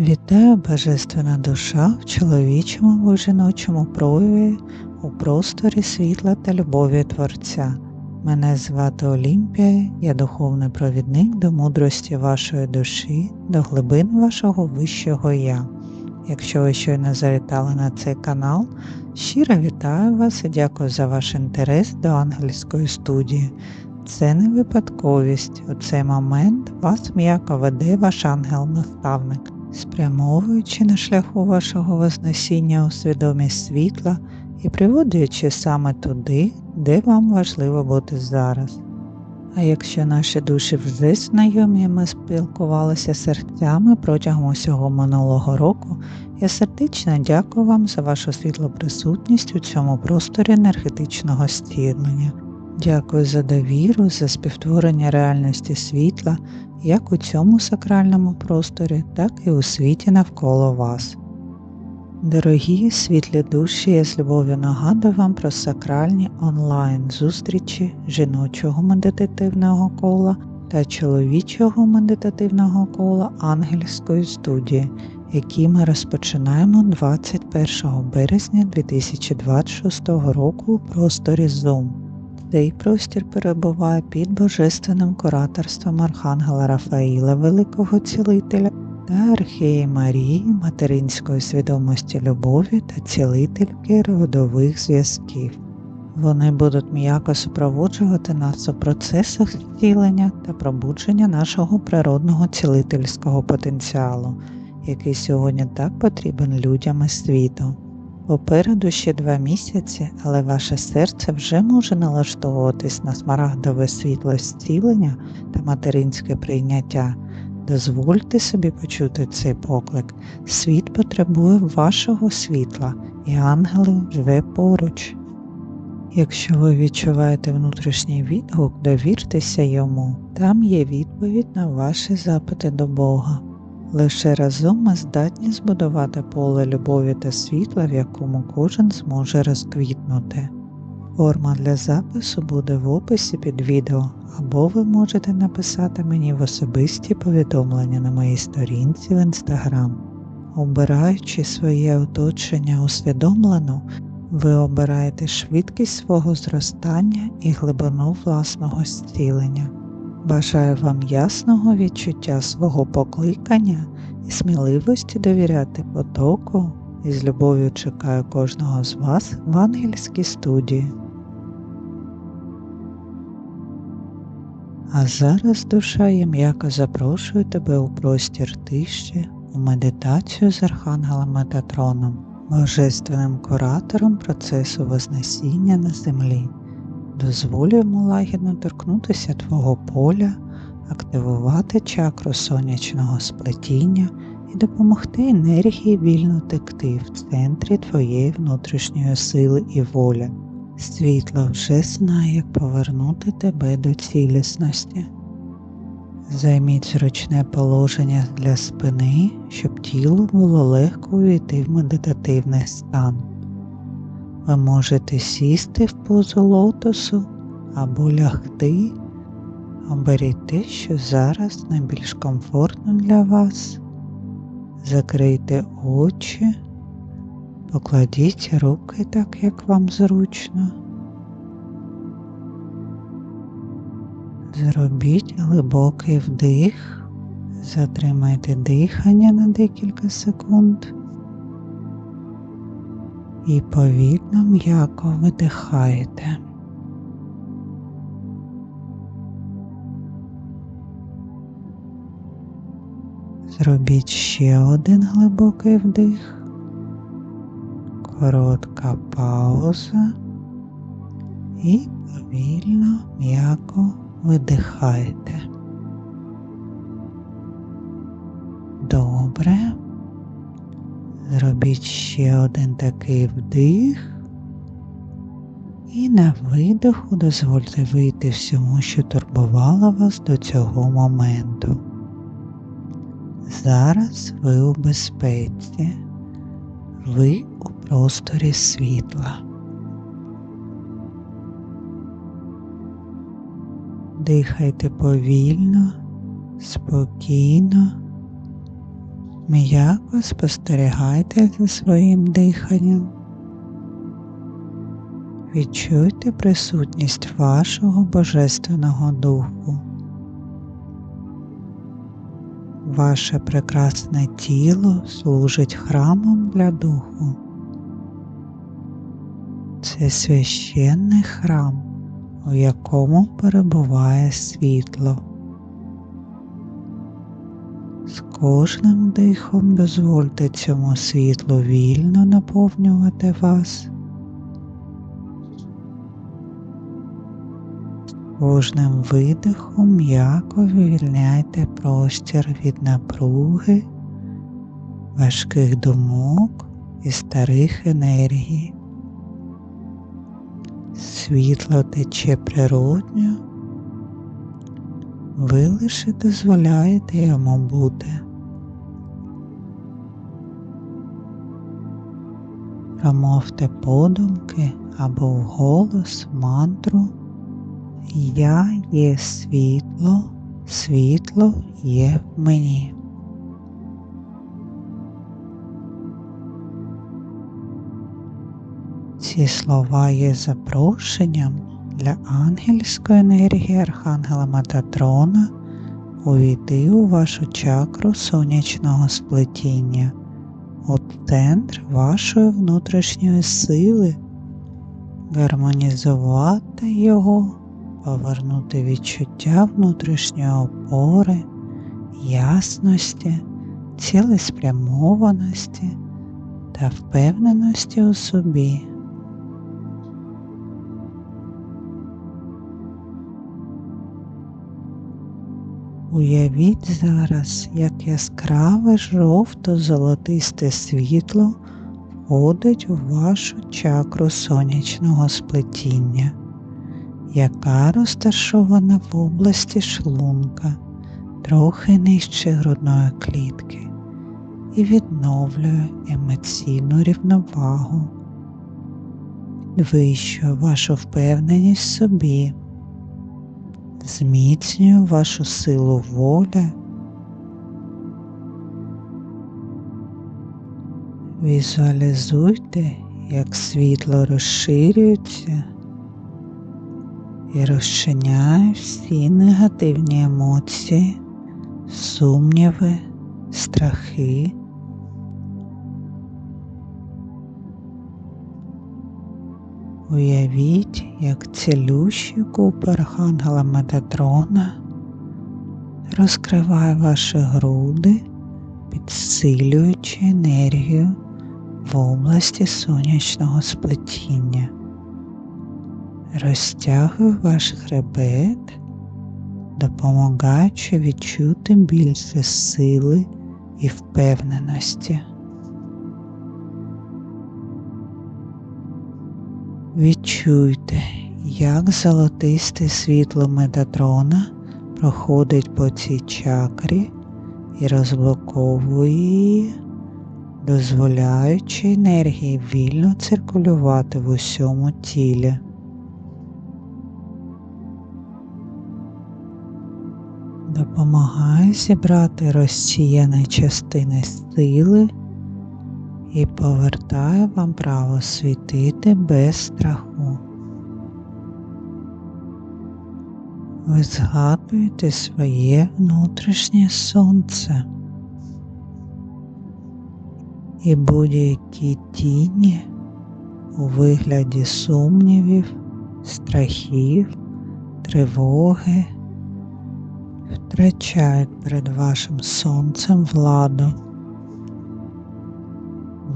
Вітаю Божественна душа в чоловічому або жіночому прояві у просторі світла та любові Творця. Мене звати Олімпія, я духовний провідник до мудрості вашої душі, до глибин вашого вищого я. Якщо ви щойно завітали на цей канал, щиро вітаю вас і дякую за ваш інтерес до ангельської студії. Це не випадковість, у цей момент вас м'яко веде ваш ангел-наставник спрямовуючи на шляху вашого вознесіння у свідомість світла і приводячи саме туди, де вам важливо бути зараз. А якщо наші душі вже знайомі, ми спілкувалися серцями протягом усього минулого року, я сердечно дякую вам за вашу світлу присутність у цьому просторі енергетичного стілення. Дякую за довіру, за співтворення реальності світла як у цьому сакральному просторі, так і у світі навколо вас. Дорогі світлі душі, я з любов'ю нагадую вам про сакральні онлайн-зустрічі жіночого медитативного кола та чоловічого медитативного кола ангельської студії, які ми розпочинаємо 21 березня 2026 року у просторі Zoom. Цей простір перебуває під божественним кураторством Архангела Рафаїла, Великого Цілителя та Археї Марії, материнської свідомості любові та цілительки родових зв'язків. Вони будуть м'яко супроводжувати нас у процесах зцілення та пробудження нашого природного цілительського потенціалу, який сьогодні так потрібен людям і світу. Попереду ще два місяці, але ваше серце вже може налаштовуватись на смарагдове світло зцілення та материнське прийняття. Дозвольте собі почути цей поклик. Світ потребує вашого світла, і ангели живе поруч. Якщо ви відчуваєте внутрішній відгук, довіртеся йому, там є відповідь на ваші запити до Бога. Лише разом ми здатні збудувати поле любові та світла, в якому кожен зможе розквітнути. Форма для запису буде в описі під відео, або ви можете написати мені в особисті повідомлення на моїй сторінці в Instagram. Обираючи своє оточення усвідомлено, ви обираєте швидкість свого зростання і глибину власного зцілення. Бажаю вам ясного відчуття свого покликання і сміливості довіряти потоку і з любов'ю чекаю кожного з вас в ангельській студії. А зараз душа я м'яко запрошую тебе у простір тиші, у медитацію з Архангелом Метатроном, божественним куратором процесу Вознесіння на землі. Дозволюємо лагідно торкнутися твого поля, активувати чакру сонячного сплетіння і допомогти енергії вільно текти в центрі твоєї внутрішньої сили і волі. Світло вже знає, як повернути тебе до цілісності. Займіть зручне положення для спини, щоб тіло було легко увійти в медитативний стан. Ви можете сісти в позу лотосу або лягти, оберіть те, що зараз найбільш комфортно для вас. Закрийте очі, покладіть руки так, як вам зручно. Зробіть глибокий вдих, затримайте дихання на декілька секунд і повільно м'яко видихаєте. Зробіть ще один глибокий вдих, коротка пауза і повільно м'яко видихаєте. Зробіть ще один такий вдих. І на видоху дозвольте вийти всьому, що турбувало вас до цього моменту. Зараз ви у безпеці, ви у просторі світла. Дихайте повільно, спокійно М'яко спостерігайте за своїм диханням. Відчуйте присутність вашого Божественного Духу. Ваше прекрасне тіло служить храмом для духу. Це священний храм, у якому перебуває світло. Кожним дихом дозвольте цьому світлу вільно наповнювати вас. Кожним видихом м'яко вивільняйте простір від напруги, важких думок і старих енергій. Світло тече природньо, ви лише дозволяєте йому бути. Промовте подумки або вголос мантру Я є світло, світло є в мені. Ці слова є запрошенням для ангельської енергії Архангела Метатрона увійти у вашу чакру сонячного сплетіння, у центр вашої внутрішньої сили, гармонізувати його, повернути відчуття внутрішньої опори, ясності, цілеспрямованості та впевненості у собі. Уявіть зараз, як яскраве жовто-золотисте світло входить у вашу чакру сонячного сплетіння, яка розташована в області шлунка, трохи нижче грудної клітки, і відновлює емоційну рівновагу, вищує вашу впевненість в собі зміцнює вашу силу волі. Візуалізуйте, як світло розширюється і розчиняє всі негативні емоції, сумніви, страхи. Уявіть, як цілющий куб Архангела Метатрона розкриває ваші груди, підсилюючи енергію в області сонячного сплетіння, розтягує ваш хребет, допомагаючи відчути більше сили і впевненості. Відчуйте, як золотисте світло Метатрона проходить по цій чакрі і розблоковує її, дозволяючи енергії вільно циркулювати в усьому тілі. Допомагає зібрати розсіяні частини сили і повертає вам право світити без страху. Ви згадуєте своє внутрішнє сонце і будь-які тіні у вигляді сумнівів, страхів, тривоги втрачають перед вашим сонцем владу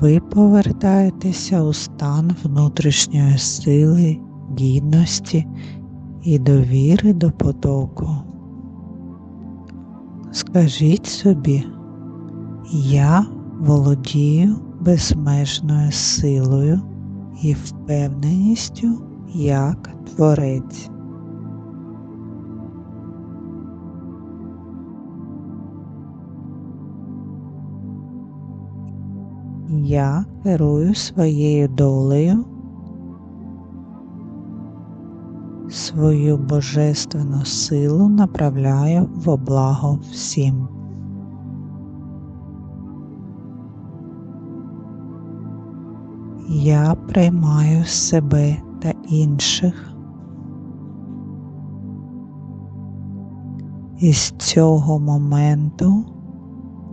ви повертаєтеся у стан внутрішньої сили, гідності і довіри до потоку. Скажіть собі, я володію безмежною силою і впевненістю як творець. Я керую своєю долею, свою божественну силу направляю в благо всім. Я приймаю себе та інших. І з цього моменту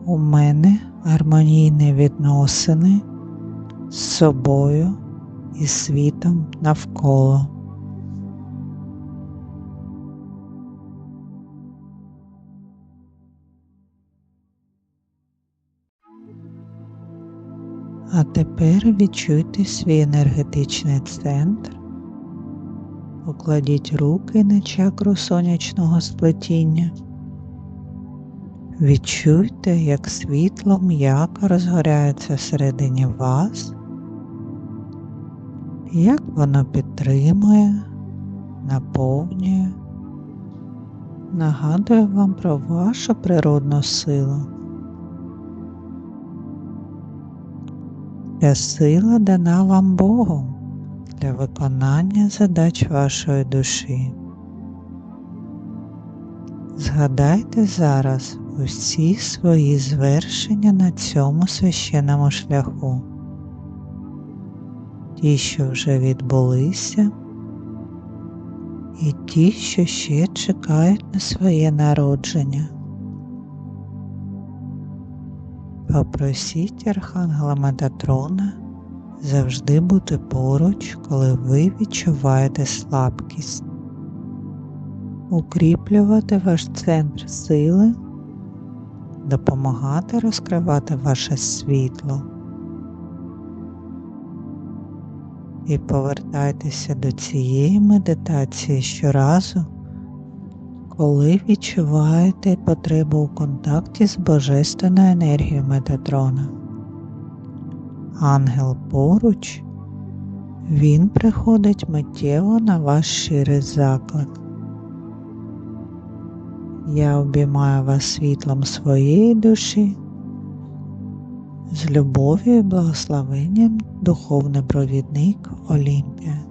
у мене гармонійні відносини з собою і світом навколо. А тепер відчуйте свій енергетичний центр, покладіть руки на чакру сонячного сплетіння. Відчуйте, як світло м'яко розгоряється всередині вас, як воно підтримує, наповнює, нагадує вам про вашу природну силу. Ця сила дана вам Богом для виконання задач вашої душі. Згадайте зараз усі свої звершення на цьому священному шляху, ті, що вже відбулися, і ті, що ще чекають на своє народження. Попросіть Архангела Метатрона завжди бути поруч, коли ви відчуваєте слабкість, укріплювати ваш центр сили, допомагати розкривати ваше світло. І повертайтеся до цієї медитації щоразу, коли відчуваєте потребу у контакті з Божественною енергією Метатрона. Ангел поруч, він приходить миттєво на ваш щирий заклик. Я обіймаю вас світлом своєї душі, з любов'ю і благословенням духовний провідник Олімпія.